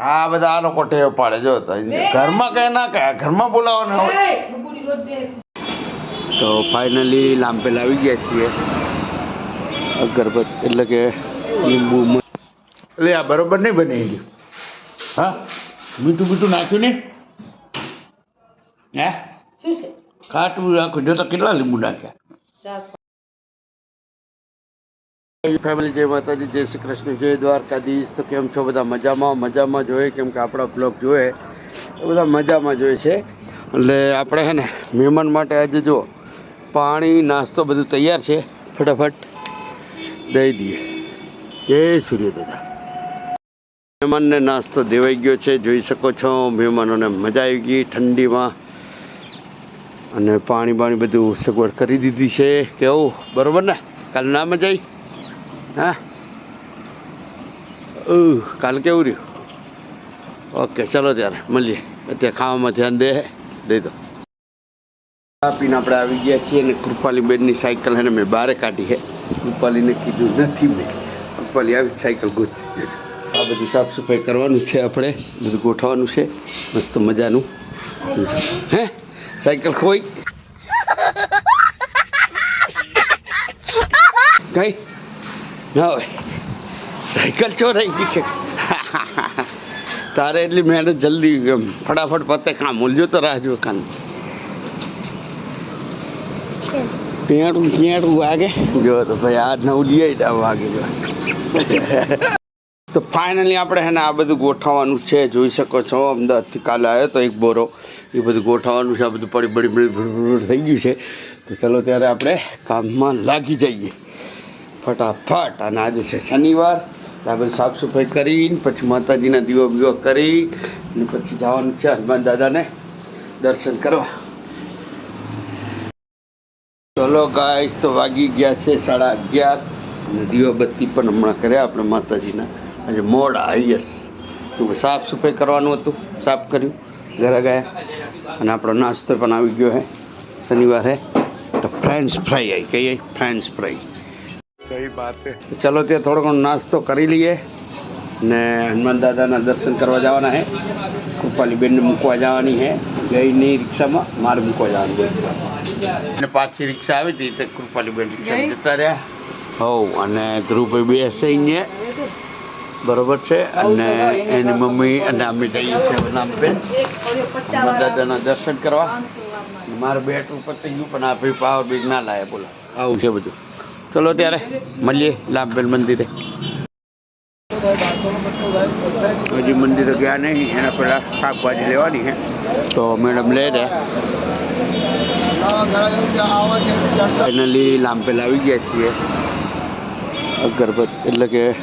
આ બધા આ લોકો ટેવ પાડે. જો ઘરમાં કઈ ના કયા ઘરમાં બોલાવાના હોય. તો ફાઇનલી લાંપેલ આવી ગયા છીએ. અગરબત એટલે કે લીંબુ મ- એટલે આ બરોબર નહીં બની ગયું. હા? મીઠું મીઠું નાખ્યું ને હે? શું છે? ખાટું નાખ્યું. જો તો કેટલા લીંબુ નાખ્યા? ફેમિલી જય માતાજી જય શ્રી કૃષ્ણ જય દ્વારકાધીશ તો કેમ છો બધા? મજામાં? મજામાં જોઈએ કેમ કે આપણા બ્લોગ જોઈએ એ બધા મજામાં જોઈએ છે. એટલે આપણે છે ને, મહેમાન માટે આજે જો પાણી, નાસ્તો બધું તૈયાર છે. ફટાફટ દઈ દઈએ. જય સૂર્ય દાદા. મહેમાનને નાસ્તો દેવાઈ ગયો છે. જોઈ શકો છો, મહેમાનોને મજા આવી ગઈ ઠંડીમાં. અને પાણી બાણી બધું સગવડ કરી દીધી છે. કેવું? બરોબર ને? કાલ ના મજા આવી? હા? ઉહ, કાલ કેવું રહ્યું? ઓકે ચલો ત્યારે મળીએ. અત્યારે ખાવામાં ધ્યાન દે દઈ દો. પીને આપણે આવી ગયા છીએ અને કૃપાલીબેનની સાયકલ છે ને મેં બારે કાઢી છે કૃપાલીને કીધું નથી મેં. કૃપાલી આવી સાયકલ ગોતી આ બધી સાફ સફાઈ કરવાનું છે આપણે. બધું ગોઠવવાનું છે. મસ્ત મજાનું. હે? સાયકલ ખોઈ. કઈ? હોય. સાયકલ ચોરાઈ ગઈ છે? તારે એટલી મહેનત જલ્દી ફટાફટ પતે કામ મૂલજો તો રાહ જો કાન. ટેણું ટેણું વાગે? જો તો ભાઈ આ નવ લઈએ તો વાગે જો. તો ફાઇનલી આપણે હે ને આ બધું ગોઠવવાનું છે જોઈ શકો છો અમદાવાદથી કાલે આવ્યો તો એક બોરો. એ બધું ગોઠવવાનું છે આ બધું પડી પડી થઈ ગયું છે. તો ચલો ત્યારે આપણે કામમાં લાગી જઈએ. ફટાફટ. અને આજે છે શનિવાર. તો સાફ સફાઈ કરીને, પછી માતાજીના દીવો બીવો કરી, અને પછી જવાનું છે હનુમાન દાદાને દર્શન કરવા. ચલો ગાય તો વાગી ગયા છે સાડા અગિયાર. અને દીવાબત્તી પણ હમણાં કર્યા આપણે માતાજીના. આજે મોડા યસ સાફ સફાઈ કરવાનું હતું, સાફ કર્યું. ઘરે ગયા. અને આપણો નાસ્તો પણ આવી ગયો છે શનિવારે. તો ફ્રેન્ચ ફ્રાઈ આવી કહીએ ફ્રેન્ચ ફ્રાઈ સહી વાત છે? ચલો ત્યાં થોડો ઘણો નાસ્તો કરી લઈએ ને હનુમાન દાદાના દર્શન કરવા જવાના હે. કૃપાલી બેનને મૂકવા જવાની હે. ગઈની રિક્ષામાં મારે મૂકવા જવાનું અને પાછી રિક્ષા આવી હતી તે કૃપાલી બેન રિક્ષા જતા રહ્યા. હોવ અને ધ્રુવભાઈ બેસે અહીંયા. બરોબર છે? અને એની મમ્મી અને અમિત જઈએ છીએ નામબેન દાદાના દર્શન કરવા. મારે બેટ ઉપર થઈ ગયું પણ આ ભાઈ પાવર બેગ ના લાવે બોલો. આવું છે બધું. ચલો ત્યારે મળીએ લાભબેન મંદિરે. હજી મંદિરે ગયા નહીં, એના પહેલાં શાકભાજી લેવાની છે. તો મેડમ લઈ રહ્યા ફાઇનલી લાંબેલ આવી ગયા છીએ. અગરબત્તી એટલે કે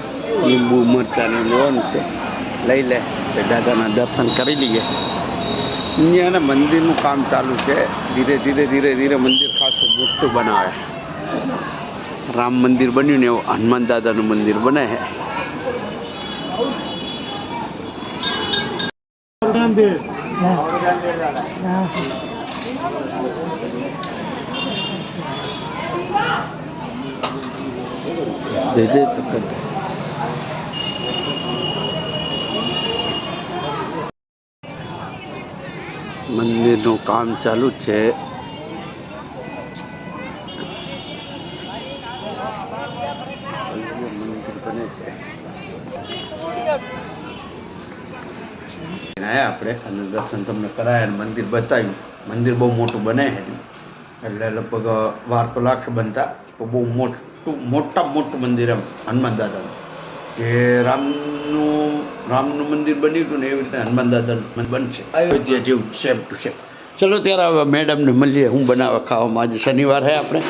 લીંબુ મરચાને લેવાનું છે. લઈ લે. તો દાદાના દર્શન કરી લઈએ. અહીંયા ને મંદિરનું કામ ચાલુ છે. ધીરે ધીરે ધીરે ધીરે મંદિર ખાસું મોટું બનાવે. રામ મંદિર બન્યું ને એવું હનુમાન દાદાનું મંદિર બને દે. મંદિરનું કામ ચાલુ છે ભવ્ય મંદિર બને છે આયા આપણે દર્શન તમને કરાયા અને મંદિર બતાવ્યું. મંદિર બહુ મોટું બને છે. એટલે લગભગ વાર તો લાગશે બનતા તો બહુ મોટું, મોટા મોટું મંદિર એમ, હનુમાન દાદાનું. કે રામનું રામનું મંદિર બન્યું હતું ને એવી રીતે હનુમાન દાદાનું બનશે. અયોધ્યા જેવું સેમ ટુ સેમ ચલો ત્યારે હવે મેડમને મળીએ, હું બનાવે ખાવામાં. આજે શનિવાર હે આપણે.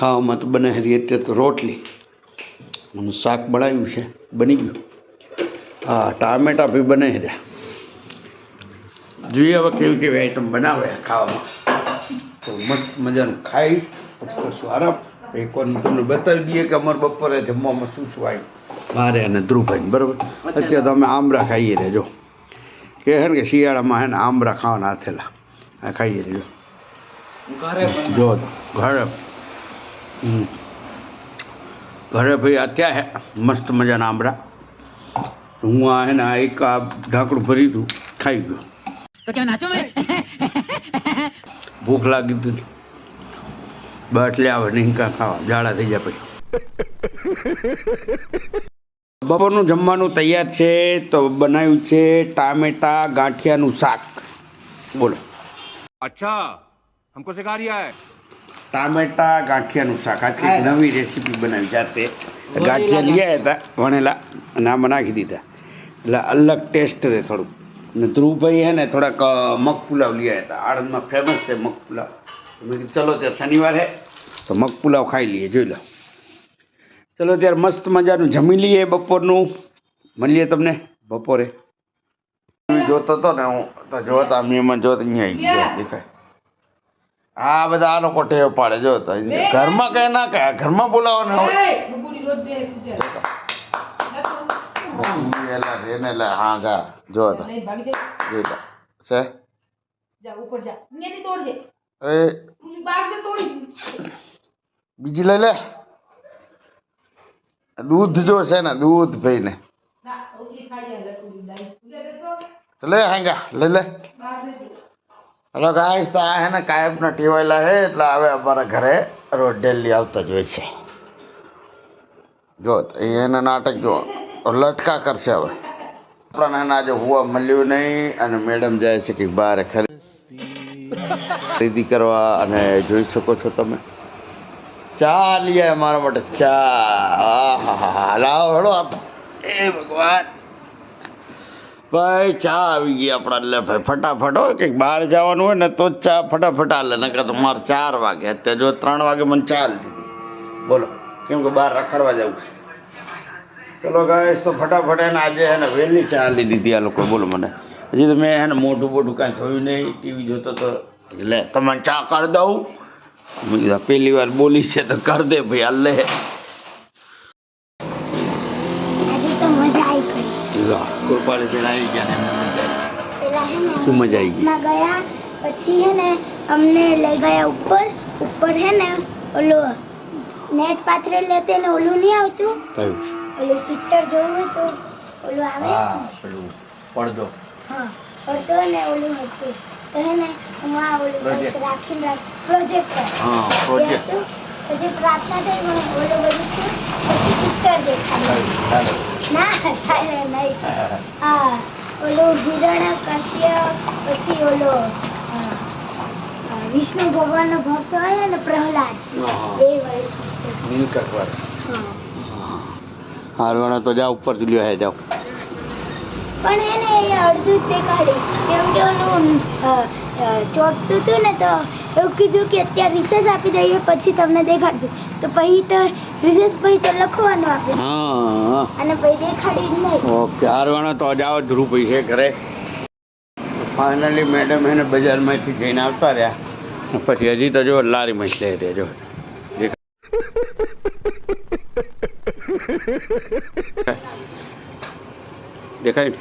ખાવામાં તો બને અત્યારે તો રોટલી. શાક બનાવ્યું છે. બની ગયું. હા, ટામેટા બી બને રહ્યા. જોઈએ હવે કેવી કેવી આઈટમ બનાવે ખાવામાં. તો મસ્ત મજાનું ખાઈ પછી કરશું આરામ એકવાર હું તમને બતાવી દઈએ કે અમારે બપોરે જમવામાં શું શું આવ્યું મારે અને ધ્રુવભાઈ બરાબર? અત્યારે તો અમે આમરા ખાઈએ રહેજો કે હે ને કે શિયાળામાં હે ને આમરા ખાવાના હાથેલા. આ ખાઈએ રહેજો જો. ઘરે. ઘરે. ભાઈ અત્યારે હે મસ્ત મજાના આંબળા હું આ હે ને આ એક આ ઢાંકણું ભરી દઉં ખાઈ ગયો. તો કે નાચો ભાઈ? ભૂખ લાગી હતી બાટલે આવે નહીં ખાવા જાડા થઈ જાય પછી. બપોરનું જમવાનું તૈયાર છે તો બનાવ્યું છે ટામેટા ગાંઠિયાનું શાક. બોલો. અચ્છા હમકો સિખા રહ્યા હે ટામેટા ગાંઠિયાનું શાક. આખી નવી રેસીપી બનાવી જાતે. ગાંઠિયા લઈ આવ્યા હતા વણેલા અને આમાં નાખી દીધા. એટલે અલગ ટેસ્ટ રહે થોડું ને ધ્રુવભાઈ હે ને થોડાક મગપુલાવ મગ પુલાવ લઈ આવ્યા હતા. આણંદમાં ફેમસ છે મગ પુલાવ મેં કીધું ચલો ત્યારે શનિવારે હે તો મગ પુલાવ ખાઈ લઈએ જોઈ લો. ચલો ત્યારે મસ્ત મજાનું જમી લઈએ બપોરનું. મળીએ તમને? બપોરે. જોતો હતો ને હું તો જોતા મહેમાન જોત અહીંયા આવી ગયો દેખાય. આ બધા આ લોકો ટેવ પાડે જો તો ઘરમાં કઈ ના કહે ઘરમાં રે ને. એલા તો જોઈ લો છે એ બીજી લઈ લે દૂધ જો છે ને દૂધ ભાઈને લે હાંગા લઈ લે હલો ગાઈસ તો આ હે ને કાયમના ટીવાયેલા હે એટલે હવે અમારા ઘરે રોજ ડેલી આવતા જ હોય છે જો એના નાટક જો લટકા કરશે હવે. આપણાને આજે હોવા મળ્યું નહીં અને મેડમ જાય છે કે બહાર ખરીદી કરવા અને જોઈ શકો છો તમે. ચા લઈ મારા માટે, ચા. લાવો હળો આપ. એ ભગવાન. ભાઈ, ચા આવી ગઈ આપણા એટલે ભાઈ. ફટાફટ હોય કંઈક બહાર જવાનું હોય ને તો જ ચા ફટાફટ હાલે નકર તો મારે ચાર વાગે. અત્યારે જો ત્રણ વાગે મને ચા દીધી. બોલો, કેમ કે બહાર રખડવા જવું છે. ચલો ગાય તો ફટાફટ એને આજે એને વહેલી ચા લઈ દીધી આ લોકો બોલો મને. હજી તો મેં એને ને મોઢું કાંઈ થયું નહીં. ટીવી જોતો તો લે તમને ચા કરી દઉં. મેં કીધા પહેલી વાર બોલી છે તો કર દે ભાઈ લે. કૃપાળી આવી ગયા ને શું મજા આવી ગઈ? ગયા પછી હે ને અમને લઈ ગયા ઉપર. ઉપર હે ને ઓલો નેટ પાથરે લેતે ને ઓલું નહીં આવતું? કયું? ઓલું પિક્ચર જોવું હોય તો ઓલું આવે? હા પેલું પડદો. હા પડદો ને ઓલું હતું. તો હે ને હું આ ઓલું રાખીને રાખ પ્રોજેક્ટર હા પ્રોજેક્ટ પછી પ્રાર્થના થઈ મને ઓલું બધું થયું પછી પિક્ચર દેખાડ્યું ના થાય નહીં. હા ઓલું હિરણ કશ્યપ પછી ઓલો વિષ્ણુ ભગવાનનો ભક્ત હોય ને પ્રહલાદ એ વાળું પિક્ચર નીલકંઠ વાર હા. હારવાના તો જાવ ઉપરથી લ્યો હે જાઓ. પણ એને અડધું તે કાઢી. કેમ કે ઓલું ચોટતું હતું ને તો એવું કીધું કે અત્યારે રિસર્ચ આપી દઈએ પછી તમને દેખાડશું. તો પછી તો રિસર્ચ પછી તો લખવાનું આપ્યું હા. અને પછી દેખાડી જ નહીં. ઓકે હારવાના તો જાઓ ધ્રુવ ભાઈ છે ઘરે. ફાઇનલી મેડમ એને બજારમાંથી જઈને આવતા રહ્યા. પછી હજી તો જો લારીમાં જ લઈ રહ્યા જો. દેખાય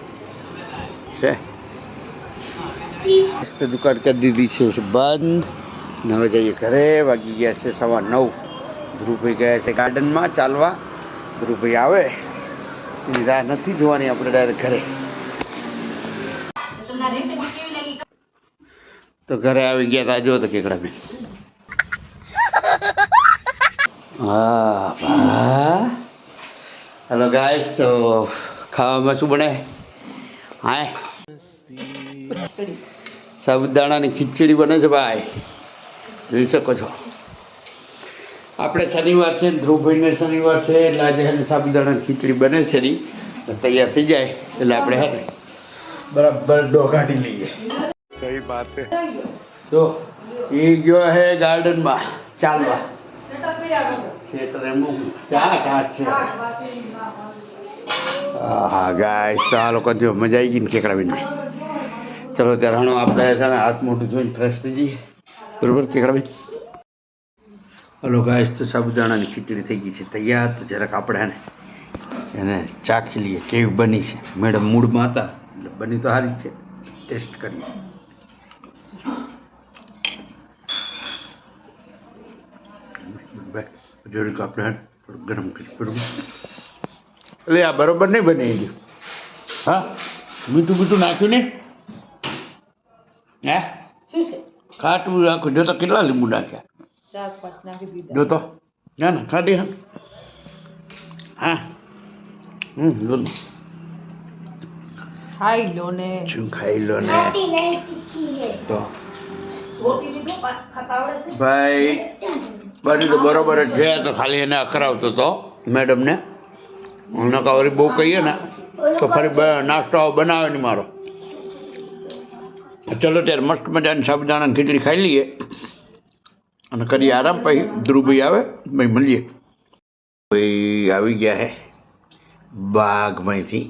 દુકાન કરી દીધી છે બંધ. ને હવે જઈએ ઘરે વાગી ગયા છે સવા નવ. ધ્રુવભાઈ ગયા છે ગાર્ડનમાં ચાલવા. ધ્રુવભાઈ આવે. એની રાહ નથી જોવાની આપણે ડાયરેક્ટ ઘરે. તો ઘરે આવી ગયા તા, જો તો કેકડા બેન હા હેલો ગાઈસ તો ખાવામાં શું બને? હા? સાબુદાણાની ખીચડી બને છે ભાઈ. જોઈ શકો છો. આપણે શનિવાર છે ધ્રુવભાઈને શનિવાર છે એટલે આજે એને સાબુદાણાની ખીચડી બને છે એની. તૈયાર થઈ જાય એટલે આપણે હે બરાબર ડોઘાટી લઈએ. સહી વાત તો એ ગયો હે ગાર્ડનમાં ચાલવા. છે હા ગાય તો આ લોકો જો મજા આવી ગઈ ને કેકડાબેન ચલો ત્યારે હણો આપણે હાથ મોઢું જોઈને ફ્રેશ થઈ જઈએ. બરોબર કેકડાબેન હલો ગાય તો સાબુદાણાની ખીચડી થઈ ગઈ છે તૈયાર. તો જરાક આપણે એને એને ચાખી લઈએ કેવી બની છે. મેડમ મૂડમાં હતા એટલે બની તો સારી છે. ટેસ્ટ કરીએ. જોડે આપણે થોડું ગરમ કરી બરોબર? એટલે આ બરોબર નહીં બને ગયું હા? મીઠું મીઠું નાખ્યું ને? હે? શું છે? ખાટું નાખ્યું. જોતો કેટલા લીંબુ નાખ્યા? ચાર પાંચ નાખી દીધા. જો તો. ના ના ખાટી હા. હા. હમ જો ખાઈ લો ને. શું ખાઈ લો ને? તો. ભાઈ. બધું તો બરોબર જ છે. તો ખાલી એને અકરાવતો હતો મેડમને. નકા વળી બહુ કહીએ ને, તો ફરી નાસ્તો બનાવે ને મારો. ચલો ત્યારે મસ્ત મજાની સાબુદાણાની ખીચડી ખાઈ લઈએ. અને કરી આરામ, પછી ધ્રુવભાઈ આવે ભાઈ મળીએ. ભાઈ આવી ગયા હે બાગમાંથી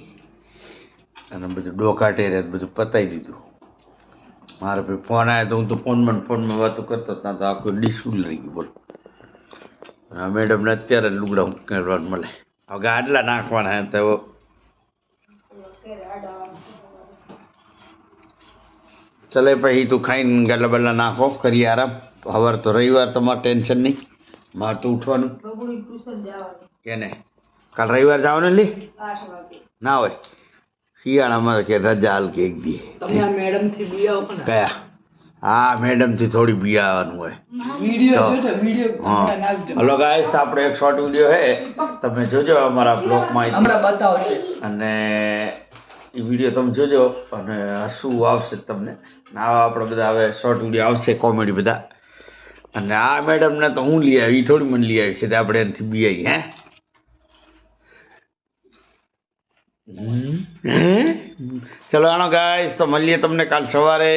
અને બધું ડોકાટે રહ્યા, બધું પતાવી દીધું. મારે ભાઈ ફોન આવ્યો તો હું તો ફોનમાં ફોનમાં વાતો કરતો ત્યાં તો આખું ડિસ્કુલ રહી ગયું બોલો. આ મેડમને અત્યારે લુગડા કરવાનું મળે. હવે ગાડલા નાખવાના એમ તો ચલે પછી તું ખાઈને ગાડલા બાડલા નાખો કરીએ આરામ. હવાર તો રવિવાર તમારે ટેન્શન નહીં. મારે તો ઉઠવાનું. કેને? કાલ રવિવાર જવાનું લી? ના હોય. શિયાળામાં કે રજા હાલ કે એક દી. તમે આ મેડમથી કયા? હા મેડમથી થોડી બી આવવાનું હોય. વીડિયો તો. વીડિયો હલો ગાઈસ તો આપણે એક શોર્ટ વીડિયો હે તમે જોજો અમારા બ્લોગમાં હમણાં બતાવશે અને એ વીડિયો તમે જોજો અને હસવું આવશે તમને. આવા આપણે બધા હવે શોર્ટ વીડિયો આવશે કોમેડી બધા. અને આ મેડમને તો હું લઈ આવી થોડી મને લઈ આવી છે આપણે એનાથી બી આવી? હે? ચલો આનો ગાઈસ તો મળીએ તમને કાલ સવારે.